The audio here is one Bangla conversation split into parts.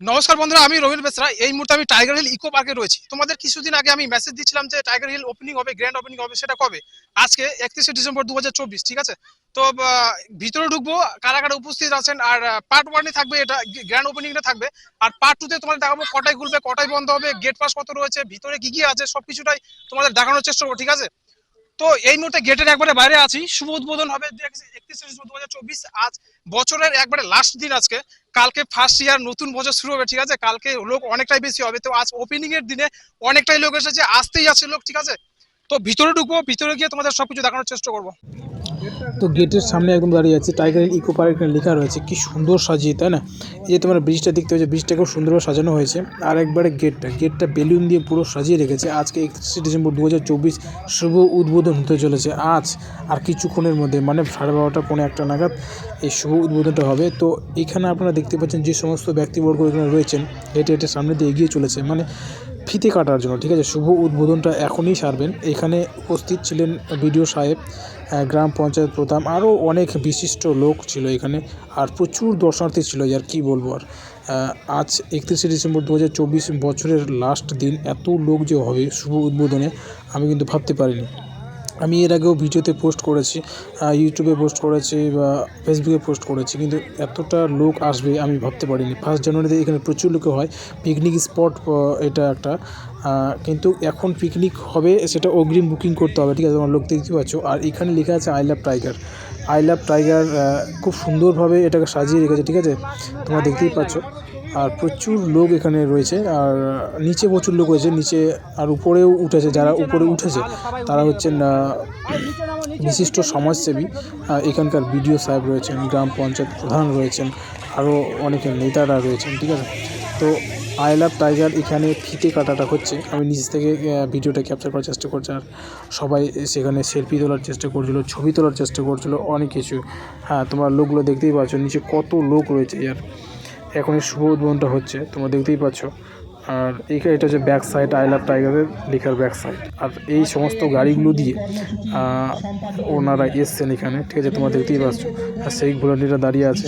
নমস্কার বন্ধুরা, আমি রবিল বেসরা। এই মুহূর্তে আমি টাইগার হিল ইকো পার্কে রয়েছি। তোমাদের কিছুদিন আগে আমি মেসেজ দিচ্ছিলাম যে টাইগার হিল ওপেনিং হবে গ্র্যান্ড ওপেনিং হবে, সেটা কবে? আজকে একত্রিশে ডিসেম্বর দু হাজার চব্বিশ, ঠিক আছে? তো ভিতরে ঢুকবো, কারা কারা উপস্থিত আছেন, আর পার্ট ওয়ানে থাকবে এটা গ্র্যান্ড ওপেনিংটা থাকবে। আর পার্ট টুতে তোমাদের দেখাবো কটায় খুলবে কটায় বন্ধ হবে গেট পাস কত রয়েছে, ভিতরে কি কি আছে, সবকিছুটাই তোমাদের দেখানোর চেষ্টা করব, ঠিক আছে? তো এই মুহূর্তে গেটের একবারে বাইরে আছি। শুভ উদ্বোধন হবে একত্রিশে দু আজ বছরের একবারে লাস্ট দিন আজকে। কালকে ফার্স্ট ইয়ার নতুন বছর শুরু হবে, ঠিক আছে? কালকে লোক অনেকটাই বেশি হবে। তো আজ ওপেনিং এর দিনে অনেকটাই লোক এসেছে। আসতেই আছে লোক, ঠিক আছে? তো ভিতরে ঢুকবো, ভিতরে গিয়ে তোমাদের সবকিছু দেখানোর চেষ্টা করব। তো গেটের সামনে একদম দাঁড়িয়ে আছে, টাইগার হিল ইকো পার্ক লেখা রয়েছে, কি সুন্দর সাজিয়ে, তাই না? এই যে তোমার ব্রিজটা দেখতে হচ্ছে ব্রিজটা খুব সুন্দরভাবে সাজানো হয়েছে, আর একবারে গেটটা গেটটা বেলুন দিয়ে পুরো সাজিয়ে রেখেছে। আজকে একত্রিশে ডিসেম্বর দু হাজার চব্বিশ শুভ উদ্বোধন হতে চলেছে। আজ আর কিছুক্ষণের মধ্যে মানে সাড়ে বারোটা, পৌনে একটা নাগাদ এই শুভ উদ্বোধনটা হবে। তো এখানে আপনারা দেখতে পাচ্ছেন যে সমস্ত ব্যক্তিবর্গ এখানে রয়েছেন, হেঁটে হেঁটে সামনে দিয়ে এগিয়ে চলেছে। মানে ফিতে কাটার জন্য, ঠিক আছে? শুভ উদ্বোধনটা এখনই সারবেন। এখানে উপস্থিত ছিলেন বিডিও সাহেব গ্রাম পঞ্চায়েত প্রধান, আরও অনেক বিশিষ্ট লোক ছিল এখানে, আর প্রচুর দর্শনার্থী ছিল আর কি বলব আর। আজ একত্রিশে ডিসেম্বর দু হাজার চব্বিশ বছরের লাস্ট দিন, এত লোক যে হবে শুভ উদ্বোধনে, আমি কিন্তু ভাবতে পারিনি। আমি এর আগেও ভিডিওতে পোস্ট করেছি ইউটিউবে পোস্ট করেছি বা ফেসবুকে পোস্ট করেছি, কিন্তু এতটা লোক আসবে আমি ভাবতে পারিনি। ফার্স্ট জানুয়ারিতে এখানে প্রচুর লোক হয় পিকনিক স্পট এটা একটা কিন্তু এখন পিকনিক হবে, সেটা অগ্রিম বুকিং করতে হবে, ঠিক আছে? তোমার লোক দেখতে পাচ্ছ, আর এখানে লেখা আছে I love tiger I love tiger খুব সুন্দরভাবে এটাকে সাজিয়ে রেখেছে, ঠিক আছে? তোমরা দেখতেই পাচ্ছ। আর প্রচুর লোক এখানে রয়েছে, আর নিচে প্রচুর লোক রয়েছে, নিচে আর উপরেও উঠেছে, যারা উপরে উঠেছে, তারা হচ্ছেন বিশিষ্ট সমাজসেবী এখানকার বিডিও সাহেব রয়েছেন, গ্রাম পঞ্চায়েত প্রধান রয়েছেন, আরও অনেকে নেতারা রয়েছেন, ঠিক আছে? তো আই লাভ টাইগার এখানে ফিতে কাটাটা হচ্ছে। আমি নিচ থেকে ভিডিওটা ক্যাপচার করার চেষ্টা করছি, আর সবাই সেখানে সেলফি তোলার চেষ্টা করছিল, ছবি তোলার চেষ্টা করছিল, অনেক কিছু। হ্যাঁ তোমরা লোকগুলো দেখতেই পাচ্ছ, নিচে কত লোক রয়েছে, আর এখন এই শুভ উদ্বোধনটা হচ্ছে, তোমরা দেখতেই পাচ্ছ। আর এইখানে এটা হচ্ছে ব্যাক সাইড আই লাভ টাইগারের লেখার ব্যাক সাইড আর এই সমস্ত গাড়িগুলো দিয়ে ওনারা এসছেন এখানে, ঠিক আছে, তোমরা দেখতেই পাচ্ছ। আর সেই ভলান্টিয়াররা দাঁড়িয়ে আছে।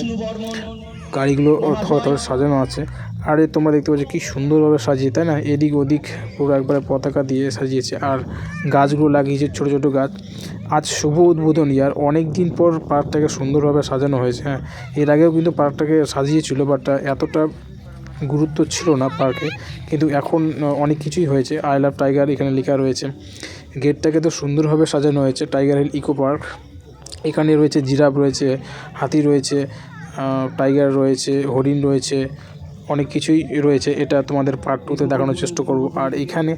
গাড়িগুলো থর সাজানো আছে। আর এ তোমরা দেখতে পাচ্ছ কি সুন্দরভাবে সাজিয়ে, তাই না? এদিক ওদিক পুরো একবারে পতাকা দিয়ে সাজিয়েছে। আর গাছগুলো লাগিয়েছে ছোট ছোট গাছ। আজ শুভ উদ্বোধন ইয়ার। অনেক দিন পর পার্কটাকে সুন্দরভাবে সাজানো হয়েছে। হ্যাঁ এর আগেও কিন্তু পার্কটাকে সাজিয়েছিল বাট এতটা গুরুত্ব ছিল না পার্কে। কিন্তু এখন অনেক কিছুই হয়েছে। আই লাভ টাইগার এখানে লেখা রয়েছে। গেটটাকে তো সুন্দরভাবে সাজানো হয়েছে। Tiger Hill Eco Park. এখানে রয়েছে জিরাফ, রয়েছে হাতি রয়েছে। টাইগার রয়েছে, হরিণ রয়েছে, অনেক কিছুই রয়েছে। এটা তোমাদের পার্ট টুতে দেখানোর চেষ্টা করব। আর এখানে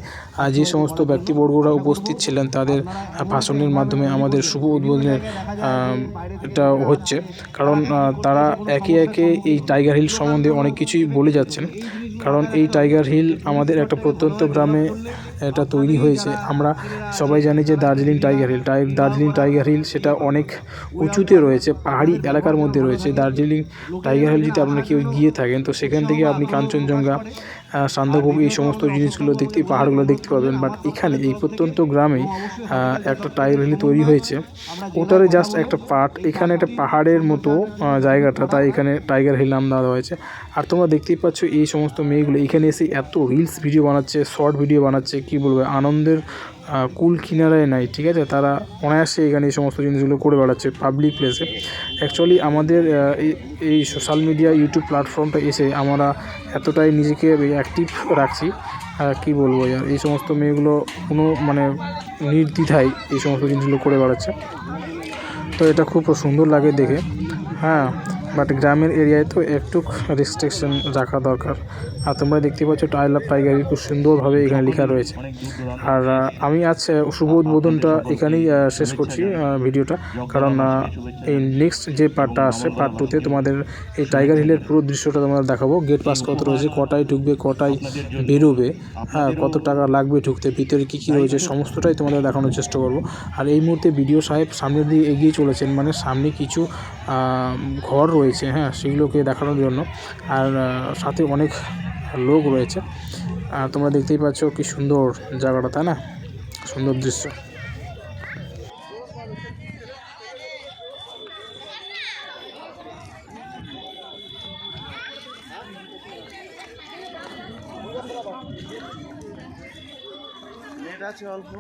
যে সমস্ত ব্যক্তিবর্গরা উপস্থিত ছিলেন, তাদের ভাষণের মাধ্যমে আমাদের শুভ উদ্বোধনের এটা হচ্ছে। কারণ তারা একে একে এই টাইগার হিল সম্বন্ধে অনেক কিছুই বলে যাচ্ছেন। কারণ এই টাইগার হিল আমাদের একটা প্রত্যন্ত গ্রামে এটা তৈরি হয়েছে। আমরা সবাই জানি যে দার্জিলিং টাইগার হিল, টাই দার্জিলিং টাইগার হিল সেটা অনেক উঁচুতে রয়েছে, পাহাড়ি এলাকার মধ্যে রয়েছে। দার্জিলিং টাইগার হিল যদি আপনারা কেউ গিয়ে থাকেন, তো সেখান থেকে আপনি কাঞ্চনজঙ্ঘা আহ, এই সমস্ত জিনিসগুলো দেখতে পাহাড়গুলো দেখতে পাবেন। বাট এখানে এই প্রত্যন্ত গ্রামে একটা টাইগার হিল তৈরি হয়েছে। ওটারে জাস্ট একটা পার্ট এখানে একটা পাহাড়ের মতো জায়গাটা তাই এখানে টাইগার হিল নাম দেওয়া হয়েছে আর তোমরা দেখতেই পাচ্ছ এই সমস্ত মেয়েগুলো এখানে এসে এত রিলস ভিডিও বানাচ্ছে শর্ট ভিডিও বানাচ্ছে কি বলব আনন্দের কুল কিনারায় নাই, ঠিক আছে? তারা অনায়াসে এখানে এই সমস্ত জিনিসগুলো করে বেড়াচ্ছে পাবলিক প্লেসে অ্যাকচুয়ালি আমাদের এই- সোশ্যাল মিডিয়া ইউটিউব প্ল্যাটফর্মটা এসে আমরা এতটাই নিজেকে অ্যাক্টিভ রাখছি কি বলব আর, এই সমস্ত মেয়েগুলো কোনো মানে নির্দ্বিধায় এই সমস্ত জিনিসগুলো করে বেড়াচ্ছে। তো এটা খুব সুন্দর লাগে দেখে হ্যাঁ? বাট গ্রামের এরিয়ায় তো একটু রেস্ট্রিকশন রাখা দরকার। আর তোমরা দেখতে পাচ্ছ টাই লাভ টাইগার খুব সুন্দরভাবে এখানে লেখা রয়েছে। আর আমি আজ শুভ উদ্বোধনটা এখানেই শেষ করছি ভিডিওটা। কারণ এই নেক্সট যে পার্টটা আসছে পার্ট টুতে তোমাদের এই টাইগার হিলের পুরো দৃশ্যটা তোমাদের দেখাবো। গেট পাস কত রয়েছে, কটায় ঢুকবে, কটায় বেরোবে হ্যাঁ কত টাকা লাগবে ঢুকতে, ভিতরে কী কী রয়েছে, সমস্তটাই তোমাদের দেখানোর চেষ্টা করব। আর এই মুহূর্তে ভিডিও সাহেব সামনের দিকে এগিয়ে চলেছেন মানে সামনে কিছু ঘর রয়েছে হ্যাঁ সেগুলোকে দেখানোর জন্য। আর সাথে অনেক লোক রয়েছে। আর তোমরা দেখতেই পাচ্ছ কি সুন্দর জায়গাটা তাই না? সুন্দর দৃশ্য। আছে অল্প।